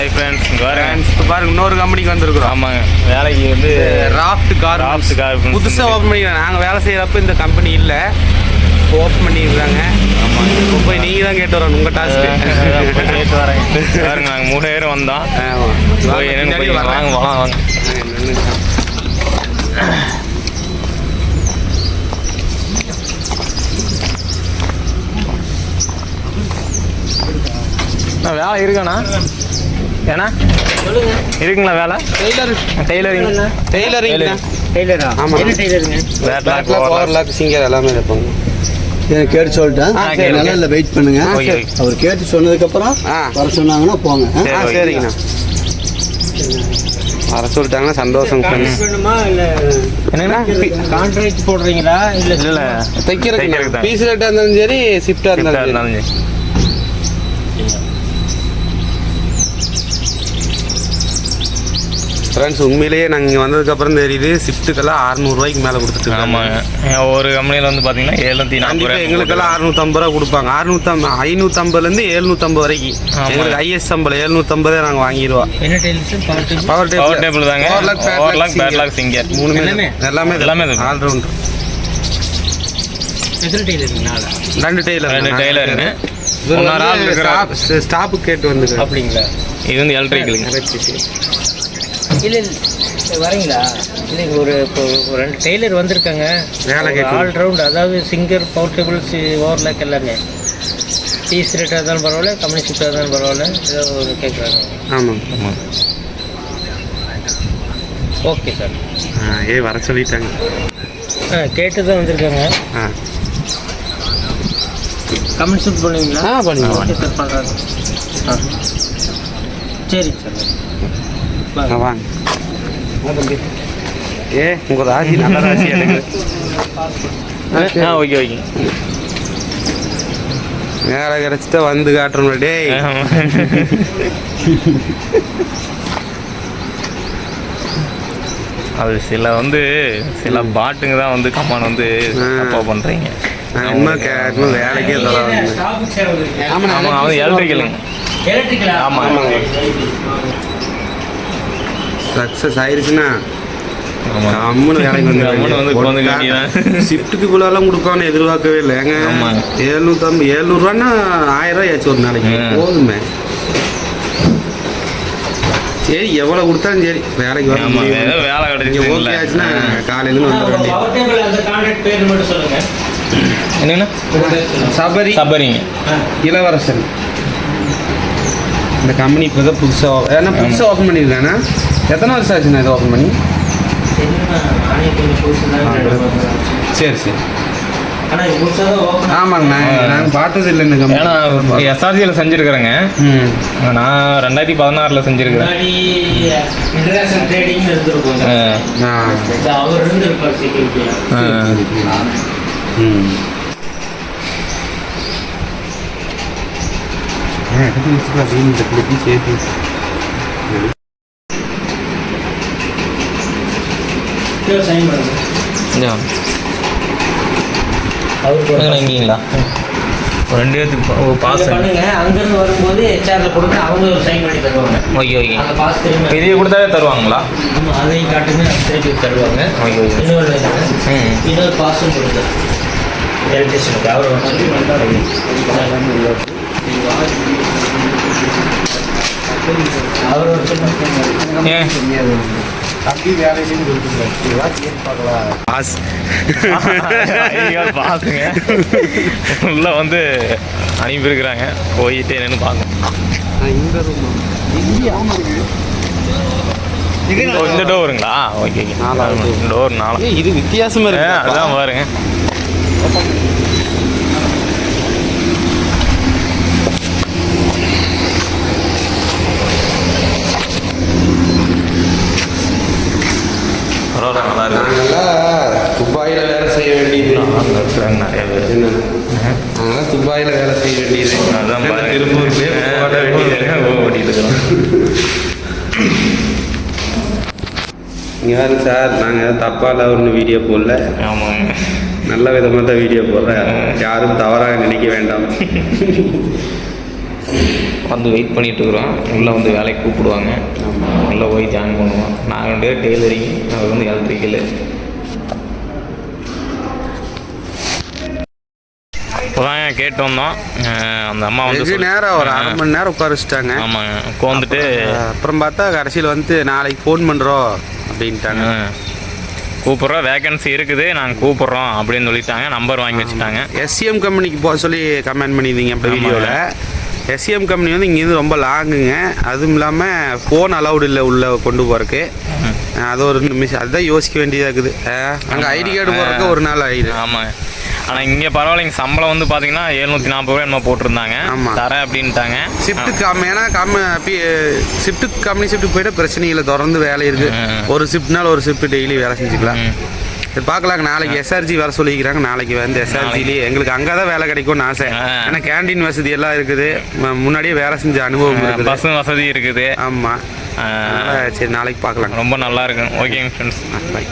Hi friends friends இப்போ பாருங்க இன்னொரு கம்பெனிக்கு வந்திருக்கிறோம். ஆமாங்க. வேலைக்கு வந்து ராஃப்ட் கார் Raft Carbons. புதுசாக ஓப்பன் பண்ணிக்கிறோம் நாங்கள் வேலை செய்கிறப்ப இந்த கம்பெனி இல்லை. ஓப்பன் பண்ணியிருக்காங்க ஆமாங்க. இப்போ போய் நீங்கள் தான் கேட்டு வரணும் உங்கள் போய் கேட்டு வரேன். பாருங்க நாங்கள் மூணு பேரும் வந்தோம். வாங்க வாங்க. வாங்க வேலை இருக்காண்ணா. ஏண்ணா இருக்குங்களா வேலை? டெய்லர் டெய்லரிங் டெய்லரிங் டெய்லரா ஆமா. என்ன டெய்லருங்க பேட்லாக் பவர் லாக் சிங்கர் எல்லாமே இருப்பாங்க. எனக்கு கேட்டு சொல்லிட்டேன். நல்லா. இல்லை வெயிட் பண்ணுங்க. அவர் கேட்டு சொன்னதுக்கப்புறம். வர சொன்னாங்கன்னா போங்க. சரிங்கண்ணா. வர சொல்லிட்டாங்கன்னா சந்தோஷம் என்னங்கண்ணா? கான்ட்ராக்ட் போடுறீங்களா? இல்ல இல்லை தைக்கிறதுக்கு. பீஸ் ரேட்டாக இருந்தாலும் சரி ஷிஃப்டாக இருந்தாலும் சரி இருந்தாலும் சரி. ஃப்ரெண்ட்ஸ் உண்மையிலேயே நாங்கள் இங்கே வந்ததுக்கப்புறம் தெரியுது ஷிஃப்ட்டுக்கெல்லாம் அறநூறுவாய்க்கு மேலே கொடுத்துட்டு ஆமாங்க. ஒரு கம்பெனியில் வந்து பார்த்தீங்கன்னா எழுநூற்றி நாற்பது எங்களுக்கெல்லாம் அறுநூத்தம்பது ரூபா கொடுப்பாங்க. அறுநூத்தம்பது ஐநூற்றம்பதுலேருந்து எழுநூற்றம்பது வரைக்கும். எங்களுக்கு ஐஎஸ் சம்பளம். எழுநூற்றம்பதே நாங்கள் வாங்கிடுவோம். டெய்லர்ஸ் பார்த்து பவர் பவர் டேபிள் தாங்க. ஓவர்லாக் பேட்லாக் சிங்கர் மூணு எல்லாமே? எல்லாமே எல்லாமே இது. ஆல்ரவுண்டர் ரெண்டு டெய்லர் ரெண்டு இருக்கிற ஸ்டாப்பு கேட்டு வந்து அப்படிங்களா? இது வந்து எலக்ட்ரிக்கலுங்க இல்ல இல்ல வரீங்களா? இல்லைங்க ஒரு இப்போ ஒரு ரெண்டு டெய்லர் வந்திருக்காங்க. ஆல் ரவுண்ட் அதாவது சிங்கர் பவர் டேபிள்ஸ் ஓவர்லாக் எல்லாமே. பீஸ் ரேட்டாக இருந்தாலும் பரவாயில்ல கம்பெனி ஷிஃப்டாக இருந்தாலும் பரவாயில்ல ஏதோ ஒரு கேட்குறாங்க ஆமாம் ஓகே சார். ஆ, ஏ வர சொல்லிட்டாங்க. ஆ கேட்டு தான் வந்திருக்காங்க. ஆ. கமெண்ட் ஷூட் பண்ணுவீங்களா? ஆ பண்ணிடுவோம் ஓகே சார் பண்ணுறாங்க ஆ. சரி சார். வாங்க. ஏ உங்கள் ராசி நல்ல ராசி எனக்கு. ஆ ஓகே. ஓகே வேலை கிடச்சிட்டா வந்து காட்டுறோம் டேய். அது சில வந்து சில பாட்டுங்க தான் வந்து கமான் வந்து பண்ணுறீங்க நான் இன்னும் வேலைக்கே தர ஆமாம் அவன் எலக்ட்ரிக்கலா ஆமாம் ஆமாங்க. சக்ஸஸ் ஆயிருச்சுன்னா கம்முன்னு வேலைக்கு வந்து. ஷிஃப்ட்டுக்கு இவ்வளோலாம் கொடுப்பான்னு எதிர்பார்க்கவே இல்லை. ஏங்க. ஏழ்நூற்றம்பது ஏழ்நூறுவான்னா ஆயிரம் ரூபாய் ஆச்சு ஒரு நாளைக்கு. போதுமே. சரி எவ்வளோ கொடுத்தாலும் சரி. வேலைக்கு வர வேலை கிடைச்சிச்சு ஓகே ஆச்சுன்னா காலையில வந்து என்னங்கண்ணா சபரி. சபரிங்க இளவரசன். இந்த கம்பெனி இப்போ தான் புதுசாக ஏன்னா புதுசாக ஓப்பன் பண்ணியிருக்காண்ணா எத்தனை வருஷம் ஆச்சுண்ணா இதை ஓப்பன் பண்ணி? சரி சரி. ஆமாங்கண்ணா நாங்கள் பார்த்தது இல்லை இந்த ஏன்னா கம்பெனி எஸ்ஆர்ஜியில் செஞ்சுருக்கிறேங்க. ம். நான் ரெண்டாயிரத்தி பதினாறில் செஞ்சுருக்கிறேன். இன்டர்நேஷனல் ட்ரேடிங் இருந்திருக்கும் ஆ. இந்த அவர் இருந்திருப்பார் செக்யூரிட்டி ம். ஆ, எடுத்து வச்சுக்கலாம் வீண் இந்த சைன் பண்ணுங்க அவர் கூட இங்கீங்களா ரெண்டு பேர்த்துக்கு பாஸ் பண்ணுங்க. அங்கிருந்து வரும்போது ஹெச்ஆர்ல கொடுங்க. அவங்க ஒரு சைன் பண்ணி தருவாங்க. Okay okay. அந்த பாஸ் திரும்ப இதையே கொடுத்தாவே தருவாங்களா? அதையும் காட்டுங்க. திருப்பி தருவாங்க. Okay okay. இன்னொரு இன்னொரு பாஸும் கொடுங்க. எலக்ட்ரிஷனுக்கு அவர் அவர் ஒரு ஏன் பாஸ். ஐயோ, பாத்துங்க உள்ள வந்து அனுப்பியிருக்கிறாங்க போயிட்டு என்னன்னு பார்க்கணும். இந்த டோருங்களா? Okay okay. டோர். நாலா. இது வித்தியாசமா இருக்கு அதான் பாருங்க. நல்லா இருக்கு. துபாயில் வேலை செய்ய வேண்டியது. அங்க இருக்கிறாங்க நிறைய பேர் என்ன? நாங்களாம் துபாயில் வேலை செய்ய வேண்டியது. அதான். திருப்பூர்லேயே ஓட வேண்டியது ஓடிட்டு இருக்கிறோம் பாருங்க சார் நாங்கள் தப்பால ஒன்றும் வீடியோ போடல. ஆமாங்க. நல்ல விதமாக தான் வீடியோ போடுறேன். யாரும் தவறாக நினைக்க வேண்டாம். வந்து வெயிட் பண்ணிட்டு இருக்கிறோம் உள்ளே வந்து வேலைக்கு கூப்பிடுவாங்க. உள்ளே போய் ஜாயின் பண்ணுவோம். நாங்கள் ரெண்டு பேர் டெய்லரிங் அவர் வந்து எலக்ட்ரிக்கலு இப்போதான் கேட்டு வந்தோம். அந்த அம்மா வந்து நேரம் ஒரு அரை மணி நேரம் உட்கார வச்சுட்டாங்க ஆமாங்க. உட்காந்துட்டு அப்புறம் பார்த்தா கடைசியில் வந்து நாளைக்கு ஃபோன் பண்ணுறோம் அப்படின்ட்டாங்க. கூப்பிட்றோம் வேகன்சி இருக்குது நாங்கள் கூப்பிட்றோம் அப்படின்னு சொல்லிட்டாங்க. நம்பர் வாங்கி வச்சுட்டாங்க. எஸ்சிஎம் கம்பெனிக்கு போக சொல்லி கமெண்ட் பண்ணியிருந்தீங்க அப்போ ஆமாங்க. வீடியோவில் எஸ்சிஎம் கம்பெனி வந்து இங்கேருந்து ரொம்ப லாங்குங்க. அதுவும் இல்லாமல் ஃபோன் அலௌடு இல்லை உள்ளே கொண்டு போகிறக்கு அது ஒரு நிமிஷம். அதுதான் யோசிக்க வேண்டியதாக இருக்குது. அங்கே ஐடி கார்டு போகிறதுக்கு ஒரு நாள் ஆயிடுது. ஆமாங்க. ஆனால் இங்கே பரவாயில்லைங்க. சம்பளம் வந்து பார்த்தீங்கன்னா எழுநூற்றி நாற்பது ரூபா என்னமோ போட்டிருந்தாங்க. ஆமா. தரேன் அப்படின்ட்டாங்க. ஷிஃப்ட்டு கம் ஏன்னா கம் ஷிஃப்ட்டு கம்பெனி ஷிஃப்ட்டு போயிட்டா பிரச்சனை இல்லை தொடர்ந்து வேலை இருக்குது. ஒரு ஷிஃப்ட்னால ஒரு ஷிஃப்ட் டெய்லி வேலை செஞ்சுக்கலாம். சரி பார்க்கலாங்க. நாளைக்கு எஸ்ஆர்ஜி வர சொல்லிக்கிறாங்க. நாளைக்கு வந்து எஸ்ஆர்ஜிலேயே எங்களுக்கு அங்கே தான் வேலை கிடைக்கும்னு ஆசை. ஏன்னா கேண்டீன் வசதி எல்லாம் இருக்குது. முன்னாடியே வேலை செஞ்ச அனுபவம் இருக்குது. பஸ் வசதி இருக்குது. ஆமாம் சரி நாளைக்கு பார்க்கலாங்க. ரொம்ப நல்லா இருக்கும் ஓகேங்க ஃப்ரெண்ட்ஸ் பாய்